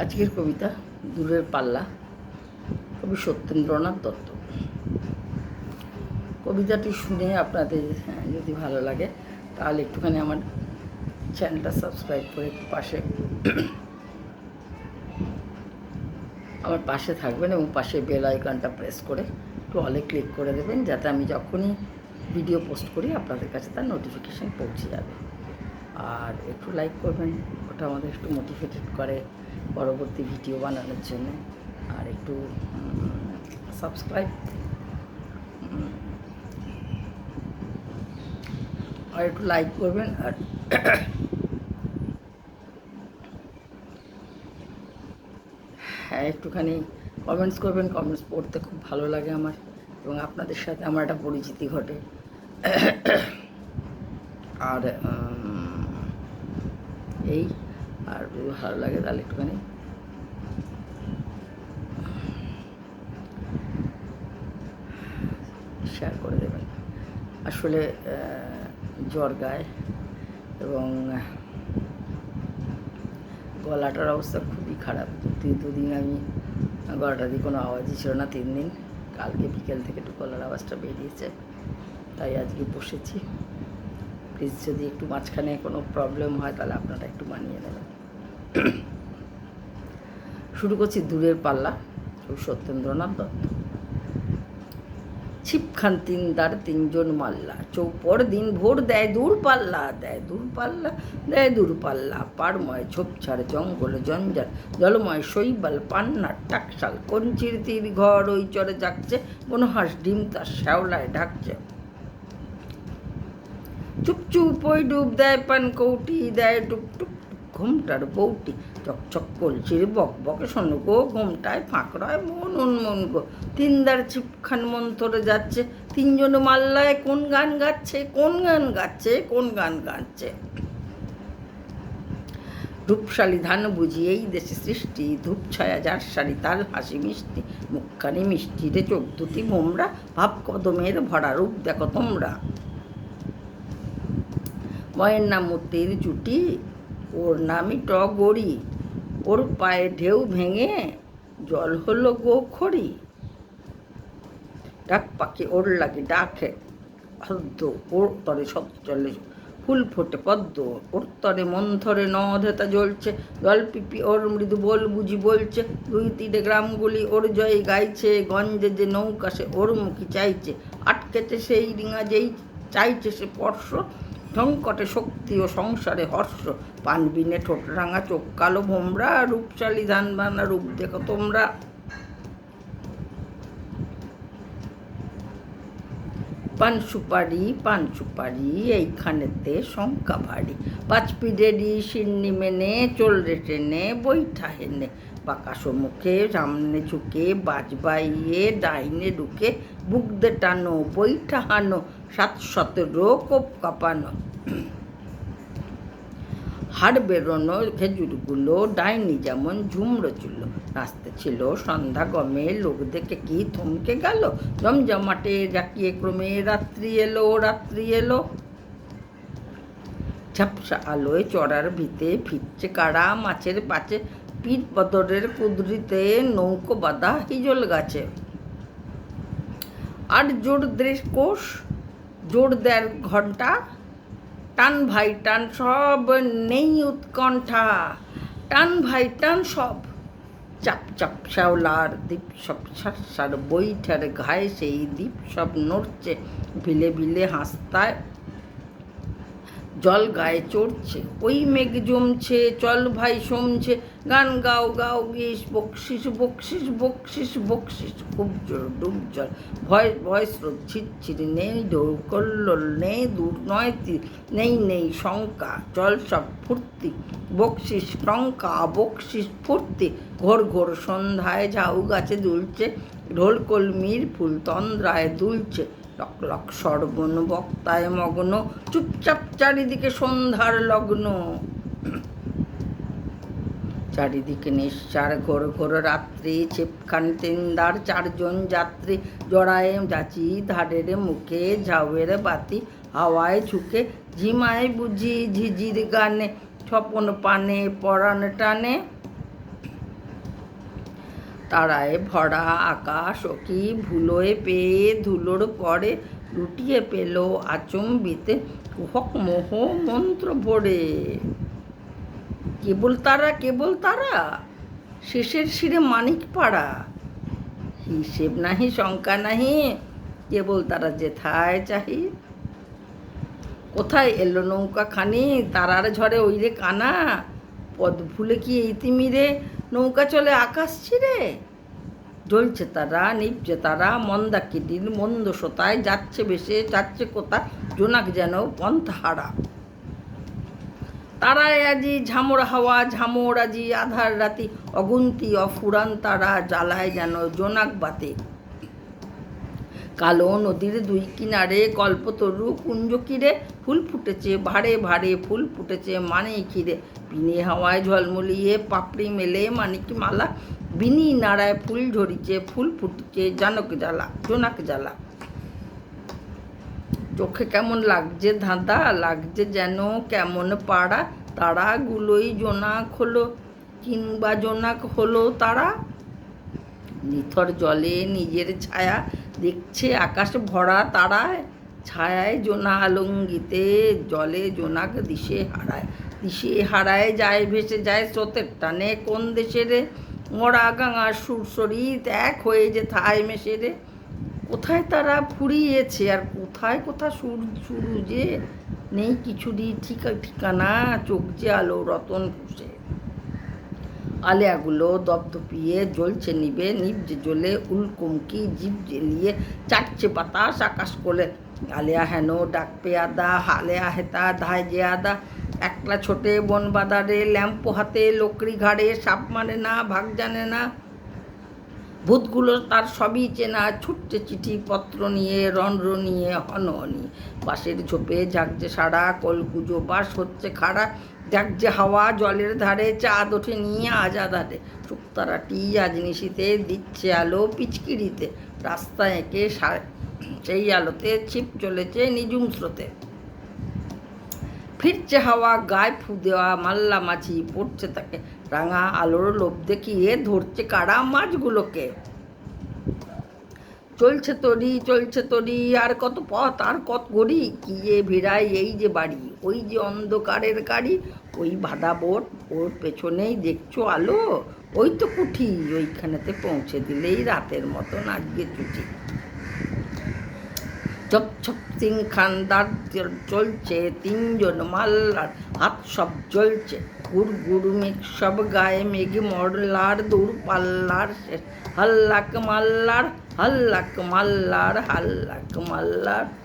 আজকের কবিতা দূরের পাল্লা কবি সত্যেন্দ্রনাথ দত্ত। কবিতাটি শুনে আপনাদের হ্যাঁ, যদি ভালো লাগে তাহলে একটুখানি আমার চ্যানেলটা সাবস্ক্রাইব করে একটু পাশে আমার পাশে থাকবেন এবং পাশে বেল আইকনটা প্রেস করে একটু অলে ক্লিক করে দেবেন যাতে আমি যখনই ভিডিও পোস্ট করি আপনাদের কাছে তার নোটিফিকেশান পৌঁছে যাবে। আর একটু লাইক করবেন। ওটা আমাদের একটু মোটিভেটেড করে পরবর্তী ভিডিও বানানোর জন্য। আর একটু সাবস্ক্রাইব আর একটু লাইক করবেন আর হ্যাঁ একটুখানি কমেন্টস করবেন। কমেন্টস পড়তে খুব ভালো লাগে আমার এবং আপনাদের সাথে আমার একটা পরিচিতি ঘটে। আর এই আর যদি ভালো লাগে তাহলে একটুখানি। শেয়ার করে দেবেন। আসলে জ্বর গায়ে এবং গলাটার অবস্থা খুবই খারাপ। দুই দুদিন আমি গলাটা দিয়ে কোনো আওয়াজই ছিল না, তিন দিন। কালকে বিকেল থেকে একটু গলার আওয়াজটা বেরিয়েছে। তাই আজকে বসেছি। প্লিজ যদি একটু মাঝখানে কোনো প্রবলেম হয়, তাহলে আপনারা একটু মানিয়ে নেবেন। শুরু করছি দূরের পাল্লা সত্যেন্দ্রনাথ দত্ত। ছিপখান তিনদার তিনজন মাল্লা, চৌপর দিন ভোর দেয় দূর পাল্লা, দেয় দূর পাল্লা, দেয় দূর পাল্লা, পাড়ময় ঝোপঝাড় জঙ্গল জঞ্জাল, জলময় শৈবাল, পান্নার টাকশাল, কঞ্চির তীর ঘর, ওই চরে যাচ্ছে কোনো হাঁস ডিম তার শ্যাওলায় ঢাকছে। চুপচুপ ওই ডুব দেয় পান কৌটি দেয় টুক টুক ঘুমটার বউটি চকচক কলচির বক বকে গো, ঘুমটায় ফাঁকড়ায় মন উন্মন গো। তিনদার চিপখান মন্তরে যাচ্ছে, তিনজন মাল্লায় কোন গান গাচ্ছে, কোন গান গাচ্ছে, কোন গান গাচ্ছে? রূপশালী ধান বুঝি এই দেশে সৃষ্টি ধূপ ছায়া যার শাড়ি তার হাসি মিষ্টি। মুখখানি মিষ্টি রে চোখ দুটি মোমরা, ভাব কদমের ভরা রূপ দেখো তোমরা। ময়ের নাম মূর্তির জুটি ওর নামই টগরি। ওর পায়ে ঢেউ ভেঙে জল হলো গো খড়ি ডাক পাখি ওর লাগে ডাকে। হদ্দ ওর তরে সব চলে। ফুল ফোটে পদ্ম, ওর তরে মন্থরে নধেতা জ্বলছে। জলপিপি ওর মৃদু বল বুঝি বলছে। দুই তীরে গ্রামগুলি ওর জয় গাইছে। গঞ্জে যে নৌকা সে ওর মুখী চাইছে। আটকেছে সেই ডিঙা যেই চাইছে সে স্পর্শ সংকটে শক্তি ও সংসারে হর্ষ। পানবিনে ঠোঁট রাঙা চোখ, কালো ভোমরা, রূপশালী ধান বানা রূপ দেখো তোমরা। পান সুপারি পান সুপারি, এইখানেতে শঙ্কা ভারী পাঁচ পিডেরি সিন্নি মেনে চল রে ট্রেনে বৈঠা হেনে। পাকা মুখে, সামনে ঝুঁকে, বাজবাইয়ে, ডাইনে ঢুকে বুক দে টানো বৈঠা হানো, সাত সতেরো কোপ কাঁপানো। হাড় বেরোনো, খেজুরগুলো ডাইনি যেমন ঝুমড়ো চুলো। রাস্তা ছিল, সন্ধ্যা গমে, লোক দেখে কি থমকে গেল? জমজমাটে জাকিয়ে ক্রমে রাত্রি এলো রাত্রি এলো। ঝাপসা আলোয় চড়ার ভিতে ফিরছে কাড়া মাছের পাচে পিঠ বদরের কুদরিতে নৌকো বাঁধা হিজল গাছে। আর জোর দেশ কোষ, জোর দেড় ঘণ্টা টান ভাই টান সব নেই উৎকণ্ঠা, টান ভাই টান সব। চাপ চাপ শ্যাওলার দ্বীপ সব সার বৈঠার ঘায়ে সেই দ্বীপ সব নড়ছে, ভিলে ভিলে হাসতায় জল গায়ে চড়ছে, ওই মেঘ জমছে, চল ভাই সমছে গান গাও গাও, গিস, বকশিস বকশিস বকশিস বকশিস, খুব জোর ডুব জল। ভয় ভয়, স্রোত ছিটছিড়ি নেই দৌড় কল্লোল, নেই, দূর নয়, তীর, নেই নেই, শঙ্কা, জল সব ফুর্তি। বকশিস, টঙ্কা, বকশিস ফুর্তি। ঘোর ঘোর সন্ধ্যায় ঝাউ গাছে দুলছে, ঢোল কলমির ফুল তন্দ্রায় দুলছে। লক লক, সর্বণ, বক্তায় মগ্ন, চুপচাপ চারিদিকে সন্ধ্যার লগ্ন। চারিদিকে নিশ্চার ঘোর ঘোর রাত্রি ছিপখান তিনদার চারজন যাত্রী জড়ায় যাচি ধারের মুখে, ঝাউয়ের বাতি হাওয়ায় ঝুঁকে ঝিমায় বুঝি ঝিঝির গানে, স্বপন পানে, পরাণ টানে। তারায় ভরা আকাশ ও কি ভুলোয় পেয়ে ধুলোর পরে লুটিয়ে পেল আচম্বিতে, কুহক মোহ মন্ত্র ভরে। কেবল তারা কেবল তারা। শেষের শিরে মানিক পাড়া। হিসেব নাহি, শঙ্কা নাহি, কেবল তারা যেথায় চাহি। কোথায় এলো নৌকা খানি, তারার ঝড়ে ওই রে কানা। পদ ভুলে কি এই তিমিরে নৌকা চলে আকাশ ছিঁড়ে? জ্বলছে তারা, নিপছে তারা মন্দাকিটির মন্দ সোতায় যাচ্ছে বেশে, যাচ্ছে কোথায়, জোনাক যেন পন্থহারা। তারায় আজি ঝামর হাওয়া ঝামর আজি আধার রাতি, অগুন্তি অফুরান তারা জ্বালায় যেন জোনাক বাতে। কালো নদীর দুই কিনারে কল্পতরু কুঞ্জ কিরে, ফুল ফুটেছে ভারে ভারে, ফুল ফুটেছে মানে কিরে। পিনে হাওয়ায় ঝলমলিয়ে পাপড়ি মেলে মানিক মালা, বিনি নাড়ায় ফুল ঝরিছে, ফুল ফুটছে জানক জ্বালা, জোনাক জ্বালা। চোখে কেমন লাগছে ধাঁধা? লাগছে যেন কেমন পাড়া? তারাগুলোই জোনাক হলো, কিংবা জোনাক হলো তারা? নিথর জলে নিজের ছায়া দেখছে আকাশ ভরা তারায়। ছায়ায় জোনা আলঙ্গিতে, জলে জোনাক দিশে হারায়। দিশে হারায় যায়, ভেসে যায় স্রোতের টানে। কোন দেশে রে? মরা গাঙা সুরসরিত এক হয়ে যে থায় মেশে রে? কোথায় তারা ফুরিয়েছে আর কোথায় কোথায় সুর শুরু যে নেই কিছুরই ঠিকা ঠিকানা, চোখ যে আলো, রতন খুশে আলেয়াগুলো দপদপিয়ে জ্বলছে নিবে নিবজে জ্বলে উল্কুমকি জীব জ্বেলিয়ে চাটছে বাতাস আকাশ কোলে। আলেয়া হেন ডাক পেয়াদা হালেয়া হেতা, ধায় যে আদা। একলা ছোটে বন বাদারে ল্যাম্প হাতে লোকরি ঘাড়ে, সাপ মানে না, ভাগ জানে না। ভূতগুলো তার সবই চেনা, ছুটছে চিঠি পত্র নিয়ে, রন্ধ্র নিয়ে হনহনি বাঁশের ঝোপে ঝাঁকছে সারা, কলকুজো বাস হচ্ছে খাড়া। ঝাঁকছে হাওয়া, জলের ধারে, চাঁদ ওঠে নিয়ে আজাদারে শুক্তারাটি আজ নিশিতে, দিচ্ছে আলো পিচকিরিতে। রাস্তা এঁকে সেই আলোতে ছিপ চলেছে নিজুম স্রোতে। ফিরছে হাওয়া, গায়ে ফু দেওয়া, মাল্লা মাছি পড়ছে তাকে। রাঙা আলোর লোভ দেখিয়ে ধরছে কারা মাছগুলোকে। চলছে তরি চলছে তরি, আর কত পথ, আর কত গড়ি, কি যে ভিড়াই এই যে বাড়ি। ওই যে অন্ধকারের গাড়ি, ওই ভাদা বোট, ওর পেছনেই দেখছ আলো। ওই তো কুঠি, ওইখানেতে পৌঁছে দিলেই রাতের মতন আজকে ছুটি চপ ছপ তিন খানদার চল- চলছে, তিনজন মাল্লার হাত সব জ্বলছে। গুড় গুড় মেঘ সব গায়ে মেঘ, মরলার দূর পাল্লার শেষ। হাল্লাক মাল্লার হাল্লাক মাল্লার হাল্লাক মাল্লার।